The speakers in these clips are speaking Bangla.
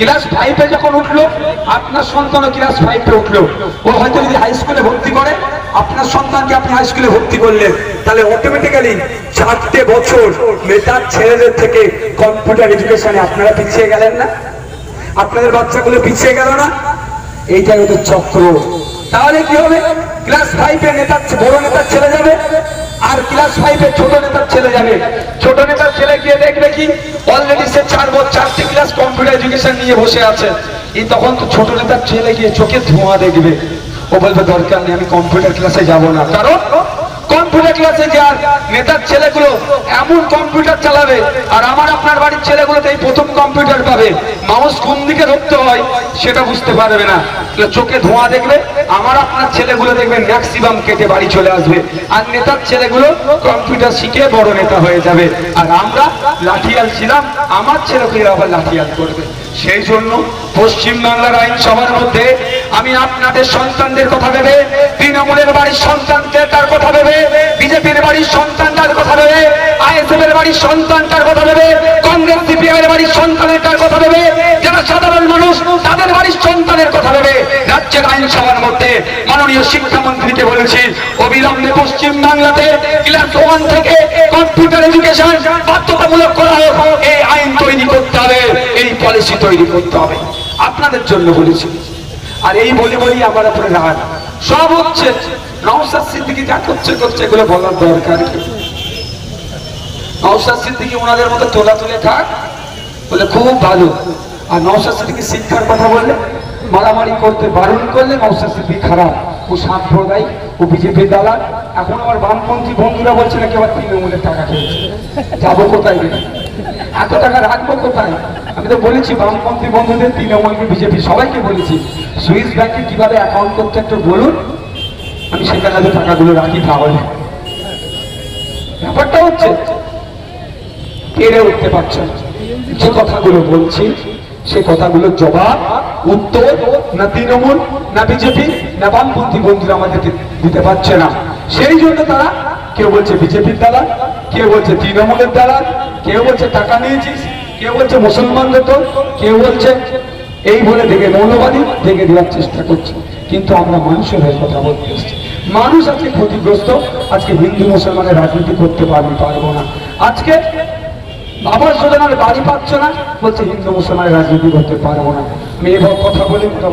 ক্লাস ফাইভে যখন উঠল, আপনার সন্তানও ক্লাস ফাইভে উঠল। ও হয়তো যদি হাই স্কুলে ভর্তি করে, আপনার সন্তানকে আপনি হাই স্কুলে ভর্তি করলেন, তাহলে অটোমেটিক্যালি চারটে বছর মেটার ছেলেদের থেকে কম্পিউটার এডুকেশনে আপনারা পিছিয়ে গেলেন না? আপনাদের বাচ্চাগুলো পিছিয়ে গেল না? এইটাই ওদের চক্র। তাহলে কি হবে? ক্লাস ফাইভে নেতার বড় নেতার ছেলে যাবে। আর ক্লাস ফাইভে ছোট নেতার ছেলে যাবে। ছোট নেতার ছেলে গিয়ে দেখবে কি অলরেডি সে চার বছর চারটি ক্লাস কম্পিউটার এডুকেশন নিয়ে বসে আছে। এই তখন তো ছোট নেতার ছেলে গিয়ে চোখে ধোঁয়া দেখবে। ও বলবে, দরকার নেই, আমি কম্পিউটার ক্লাসে যাব না। কারণ কম্পিউটার ক্লাসে যার নেতার ছেলেগুলো এমন কম্পিউটার চালাবে, আর আমার আপনার বাড়ির ছেলেগুলো এই প্রথম কম্পিউটার পাবে। মাউস কোন দিকে ধরতে হয় সেটা বুঝতে পারবে না। চোখে ধোঁয়া দেখবে, আমার আপনার ছেলেগুলো দেখবেন ম্যাক্সিমাম কেটে বাড়ি চলে আসবে। আর নেতার ছেলেগুলো কম্পিউটার শিখে বড় নেতা হয়ে যাবে। আর আমরা লাঠিয়াল ছিলাম, আমার ছেলেগুলো আবার লাঠিয়াল করবে। সেই জন্য পশ্চিম বাংলার আইনসভার মধ্যে আমি আপনাদের সন্তানদের কথা ভেবে, তৃণমূলের বাড়ির সন্তানদের তার কথা ভেবে, বিজেপির বাড়ির সন্তানটার কথা ভেবে আইএসএফ এর বাড়ির সন্তানটার কথা ভেবে, কংগ্রেস সিপিআই এর বাড়ির সন্তানের তার কথা ভেবে, যারা সাধারণ মানুষ তাদের বাড়ির সন্তানের কথা ভেবে, রাজ্যের আইনসভার মধ্যে মাননীয় শিক্ষামন্ত্রীকে বলেছি, অবিলম্বে পশ্চিম বাংলাতে ক্লাস ওয়ান থেকে কম্পিউটার এডুকেশন বাধ্যতামূলক করা হোক, এই আইন তৈরি করতে হবে, এই পলিসি তৈরি করতে হবে। আপনাদের জন্য বলেছি। আর এই বলি বলি আমার উপরে রাগ। সব হচ্ছে। নওসাদ সিদ্দিকি যা করছে করছে, এগুলো বলার দরকার কি? নওসাদ সিদ্দিকি ওনাদের মতো তোলা তুলে থাক বলে খুব ভালো। আর নওসাদ সিদ্দিকি শিক্ষার কথা বললে, মারামারি করতে বারণ করলে নওসাদ সিদ্দিকি খারাপ। ও সাম্প্রদায়িক, ও বিজেপি দালাল। এখন আমার বামপন্থী বন্ধুরা বলছে নাকি আবার তৃণমূলের টাকা খেয়েছে। যাব কোথায় এত টাকা রাখব কোথায়? আমি তো বলেছি, বামপন্থী বন্ধুদের তৃণমূলকে বিজেপি? সবাইকে বলেছি, সুইস ব্যাংকে কীভাবে অ্যাকাউন্ট করতে একটু বলুন? আমি সেখানে আগে টাকাগুলো রাখি তাহলে। ব্যাপারটা হচ্ছে পেরে উঠতে পারছে যে কথাগুলো বলছি, সে কথাগুলোর জবাব উত্তর না তৃণমূল, না বিজেপি, না বামপন্থী বন্ধুরা আমাদেরকে দিতে পারছে না। সেই জন্য তারা কেউ বলছে বিজেপির দ্বারা কেউ বলছে তৃণমূলের দ্বারা কেউ বলছে টাকা নিয়েছিস, কেউ বলছে মুসলমানদের তো কেউ বলছে এই বলে দেখে মৌলবাদী দেখে দেওয়ার চেষ্টা করছে। কিন্তু আমরা মানুষের হয়ে কথা বলতে এসেছি। মানুষ আজকে ক্ষতিগ্রস্ত, আজকে হিন্দু মুসলমানের রাজনীতি করতে পারব পারব না। আজকে বাবার যোজনার বাড়ি পাচ্ছ না, বলছে হিন্দু মুসলমানের রাজনীতি করতে পারব না। আমি এবার কথা বলে কথা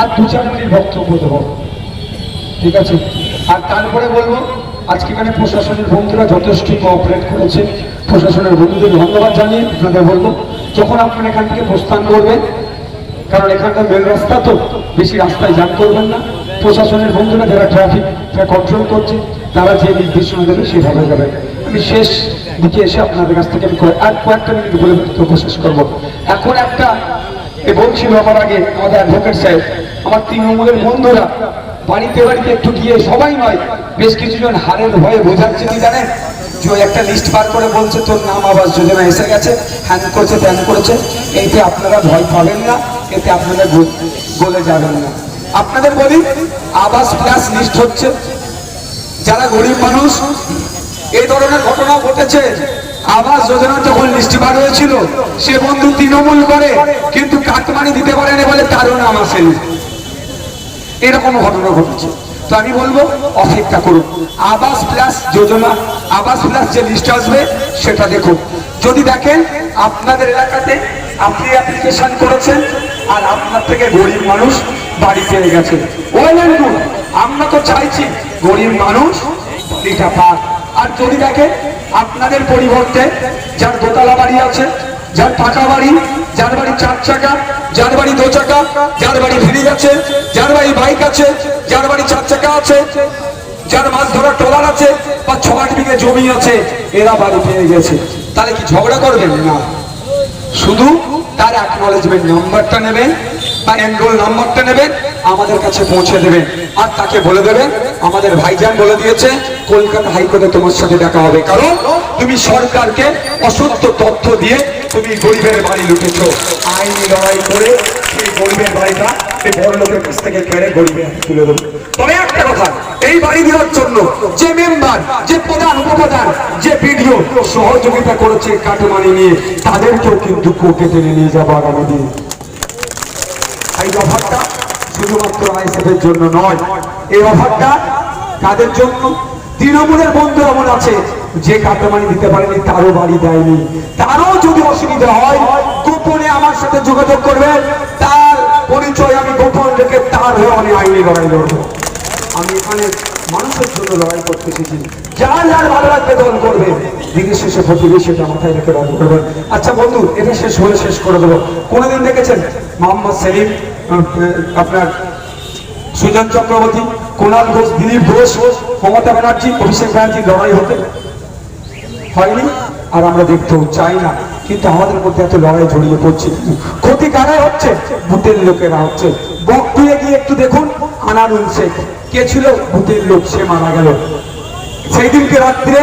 আর দু চার মিনিট বক্তব্য দেবো। ঠিক আছে? আর তারপরে বলব, আজকে এখানে প্রশাসনের বন্ধুরা যথেষ্ট কোঅপারেট করেছে। প্রশাসনের বন্ধুদের ধন্যবাদ জানিয়ে আপনাদের বলব, যখন আপনারা এখান থেকে প্রস্থান করবেন, কারণ এখানকার মেন রাস্তা তো, বেশি রাস্তায় জাম করবেন না। প্রশাসনের বন্ধুরা যারা ট্রাফিক কন্ট্রোল করছে, তারা যে নির্দেশনা দেবে সেভাবে যাবে। আমি শেষ দিকে এসে আপনাদের কাছ থেকে আমি আর কয়েকটা মিনিট বলে শেষ করব। এখন একটা এ বলছিল আমার আগে আমাদের সাহেব, আমার তৃণমূলের বন্ধুরা, বাড়িতে বাড়িতে একটু গিয়ে সবাই নয়, বেশ কিছুজন হারের ভয়ে বোঝাচ্ছে জানেন? যে একটা লিস্ট বার করে বলছে, তোর নাম আবাস যোজনা এসে গেছে, হ্যান করেছে, ত্যান করেছে, এতে আপনারা ভয় পাবেন না, এতে আপনারা গলে যাবেন না। আপনাদের বলি, আবাস প্লাস লিস্ট হচ্ছে। যারা গরিব মানুষ, এই ধরনের ঘটনা ঘটেছে আবাস যোজনা যখন লিস্ট বার হয়েছিল, সে বন্ধু তৃণমূল করে, কিন্তু কাটমানি দিতে পারেনি বলে তারও নাম আসেনি এরকম ঘটনা ঘটেছে। তো আমি বলব, অপেক্ষা করুন। আবাস প্লাস যোজনা, আবাস প্লাস যে লিস্ট আসবে, সেটা দেখুন। যদি দেখেন, আপনাদের এলাকাতে আপনি অ্যাপ্লিকেশন করেছেন, আর আপনার থেকে গরিব মানুষ বাড়ি পেয়ে গেছে। ওয়েল আমরা তো চাইছি গরিব মানুষ বাড়িটা পাক। আর যদি দেখেন আপনাদের পরিবর্তে যার দোতলা বাড়ি আছে, যার পাকা বাড়ি, যার বাড়ি চার চাকা, যার বাড়ি দু চাকা, যার বাড়ি ফ্রিজ আছে, যার বাড়ি বাইক আছে, যার বাড়ি চার চাকা আছে, যার মাছ ধরার ট্রলার আছে, বা ছ আট বিঘে জমি আছে, এরা বাড়ি পেয়ে গেছে। তাহলে কি ঝগড়া করবেন? না। শুধু তার অ্যাকনোলেজমেন্ট নাম্বারটা নেবেন বা এনরোল নাম্বারটা নেবেন আমাদের কাছে পৌঁছে দেবেন আর তাকে বলে দেবেন আমাদের ভাইজান বলে দিয়েছে, কলকাতা হাইকোর্টে তোমার সাথে দেখা হবে। কারণ তুমি সরকারকে অসত্য তথ্য দিয়ে তুমি গরিবের বাড়ি লুটেছো। আইনি লড়াই করে সেই গরিবের বাড়িটা এই বড় লোকের কাছ থেকে কেড়ে গরিবের তুলে দেবো। তবে একটা কথা, এই বাড়ি দেওয়ার জন্য যে মেম্বার, যে প্রধান, উপপ্রধান, যে ভিডিও সহযোগিতা করেছে কাটমানি নিয়ে, তাদেরকেও কিন্তু কোর্টে টেনে নিয়ে যাব আগামী দিন। এই অফারটা শুধুমাত্র আইসিএফের জন্য নয়। এই অফারটা কাদের জন্য? তৃণমূলের বন্ধু এমন আছে। যে কাটামানি দিতে পারেনি, তারও বাড়ি দেয়নি। তারও যদি অসুবিধা হয়, গোপনে আমার সাথে যোগাযোগ করবেন। তার পরিচয় আমি গোপন রেখে তার হয়ে আমি আইনি লড়াই লড়বো। আমি এখানে মানুষের জন্য লড়াই করতে এসেছি যার যার ভালো লাগবে দল করবে। দিনের শেষে প্রতিবেশীটা মাথায় রেখে দল করবেন আচ্ছা বন্ধু, এটা শেষ হলে শেষ করে দেবো। কোনোদিন দেখেছেন মোহাম্মদ সেলিম আপনার সুজন চক্রবর্তী, কুণাল ঘোষ, দিলীপ ঘোষ, মমতা ব্যানার্জি, অভিষেক ব্যানার্জি লড়াই হতে? হয়নি? আর আমরা দেখতেও চাই না। কিন্তু আমাদের মধ্যে এত লড়াই জড়িয়ে পড়ছে। ক্ষতি কারাই হচ্ছে? ভূতের লোকেরা হচ্ছে। একটু দেখুন, আনারুল শেখ। কে ছিল? ভূতের লোক, সে মারা গেল। সেই দিনকে রাত্রে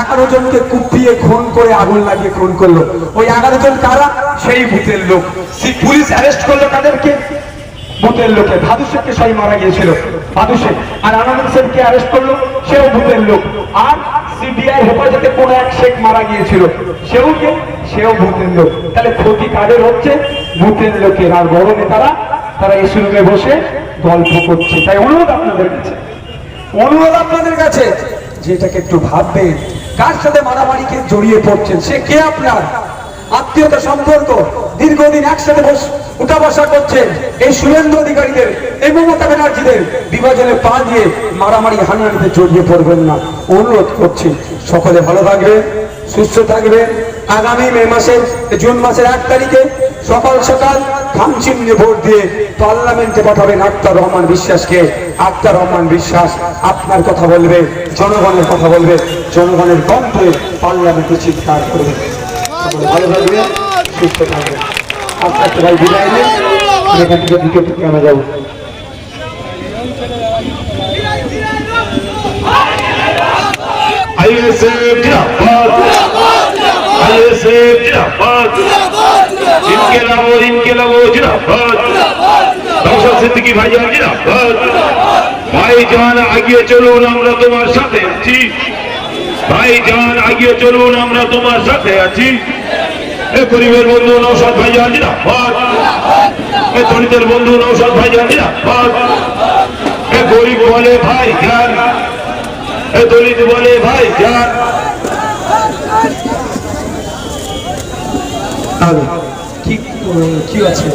এগারো জনকে কুপিয়ে খুন করে আগুন লাগিয়ে খুন করল। ওই এগারো জন কারা? সেই ভূতের লোক। পুলিশ অ্যারেস্ট করল তাদেরকে ভূতের লোকে। ভাদু শেখকে সবাই মারা গিয়েছিল, ভাদু শেখ। আর আনন্দ শেখকে অ্যারেস্ট করল, সেও ভূতের লোক। আর সিবিআই হেফাজতে কোন এক শেখ মারা গিয়েছিল, সেও কে? সেও ভূতের লোক। তাহলে ক্ষতি কাদের হচ্ছে? ভূতের লোকের। আর বড় নেতারা তারা এসি রুমে বসে গল্প করছে। তাই অনুরোধ আপনাদের কাছে। অনুরোধ আপনাদের কাছে যেটাকে একটু ভাববেন। কার সাথে মারামারিকে জড়িয়ে পড়ছেন? সে কে আপনার? আত্মীয়তা সম্পর্ক? দীর্ঘদিন একসাথে বস উঠা বসা করছেন এই সুরেন্দ্র অধিকারীদের এই মমতা ব্যানার্জিদের বিভাজনে পা দিয়ে মারামারি হানাহানিতে জড়িয়ে পড়বেন না। অনুরোধ করছি, সকলে ভালো থাকবে সুস্থ থাকবে আগামী মে মাসের, জুন মাসের এক তারিখে সকাল সকাল খামচিমনি ভোট দিয়ে পার্লামেন্টে পাঠাবেন আক্তার রহমান বিশ্বাসকে। আক্তার রহমান বিশ্বাস আপনার কথা বলবে, জনগণের কথা বলবে, জনগণের কণ্ঠে পার্লামেন্টে চিৎকার করবে। ভালো থাকবে সুস্থ থাকবে আপনার আচ্ছা, সবাই আচ্ছা, বিদায় আইএসএফ জিন্দাবাদ। জিন্দাবাদ। ইনকেলাব ইনকেলাব জিরাফত নওশাদ সিদ্দিকী ভাইজান জিরাফত ভাইজান আগিয়ে চলুন আমরা তোমার সাথে আছি ভাইজান আগিয়ে চলুন আমরা তোমার সাথে আছি এ গরিবের বন্ধু নওশাদ ভাইজান জিরাফত এ দলিতের বন্ধু নওশাদ ভাইজান জিরাফত এ গরিব বলে ভাই জান এ দলিত বলে ভাই জান Amen. ভাইজান কি কি আছে